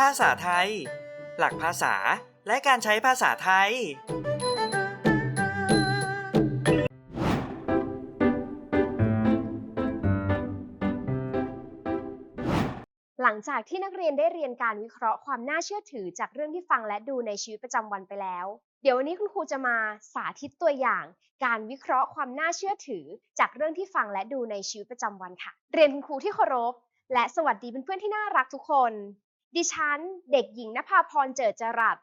ภาษาไทย หลักภาษาและการใช้ภาษาไทย หลังจากที่นักเรียนได้เรียนการวิเคราะห์ความน่าเชื่อถือจากเรื่องที่ฟังและดูในชีวิตประจำวันไปแล้ว เดี๋ยววันนี้คุณครูจะมาสาธิตตัวอย่าง การวิเคราะห์ความน่าเชื่อถือ จากเรื่องที่ฟังและดูในชีวิตประจำวันค่ะ เรียนคุณครูที่เคารพและสวัสดีเพื่อนๆที่น่ารักทุกคน ดิฉัน เด็กหญิงนภาพรเจิดจรัส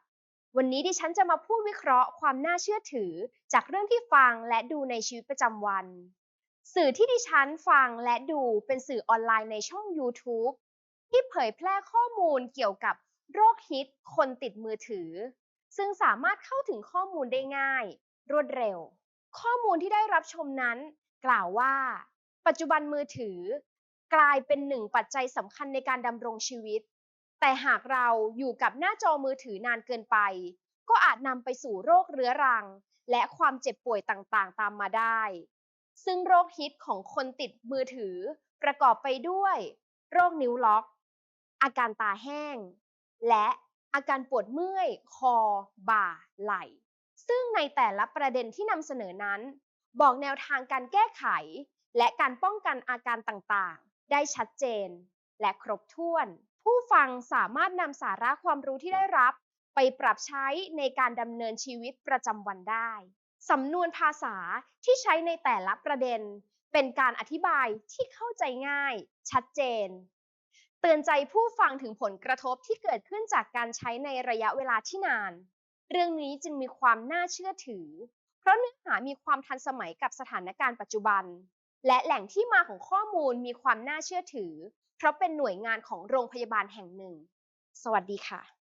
วันนี้ดิฉันจะมาพูดวิเคราะห์ความน่าเชื่อถือจากเรื่องที่ฟังและดูในชีวิตประจำวัน สื่อที่ดิฉันฟังและดูเป็นสื่อออนไลน์ในช่อง YouTube ที่เผยแพร่ข้อมูลเกี่ยวกับโรคฮิตคนติดมือถือ ซึ่งสามารถเข้าถึงข้อมูลได้ง่าย รวดเร็ว ข้อมูลที่ได้รับชมนั้น กล่าวว่า ปัจจุบันมือถือ กลายเป็นหนึ่งปัจจัยสำคัญในการดำรงชีวิต แต่หากเราอยู่กับหน้าจอมือถือนานเกินไป ก็อาจนำไปสู่โรคเรื้อรัง และความเจ็บป่วยต่างๆ ตามมาได้ ซึ่งโรคฮิตของคนติดมือถือ ประกอบไปด้วย โรคนิ้วล็อก อาการตาแห้ง และอาการปวดเมื่อย คอ บ่า ไหล่ ซึ่งในแต่ละประเด็นที่นำเสนอนั้น บอกแนวทางการแก้ไข และการป้องกันอาการต่างๆ ได้ชัดเจน และครบถ้วน ผู้ฟังสามารถนำสาระความรู้ที่ได้รับ ไปปรับใช้ในการดำเนินชีวิตประจำวันได้ สำนวนภาษาที่ใช้ในแต่ละประเด็น เป็นการอธิบายที่เข้าใจง่าย ชัดเจน เตือนใจผู้ฟังถึงผลกระทบที่เกิดขึ้นจากการใช้ในระยะเวลาที่นาน เรื่องนี้จึงมีความน่าเชื่อถือ เพราะเนื้อหามีความทันสมัยกับสถานการณ์ปัจจุบัน และแหล่งที่มาของข้อมูลมีความน่าเชื่อถือ เพราะเป็นหน่วยงานของโรงพยาบาลแห่งหนึ่ง สวัสดีค่ะ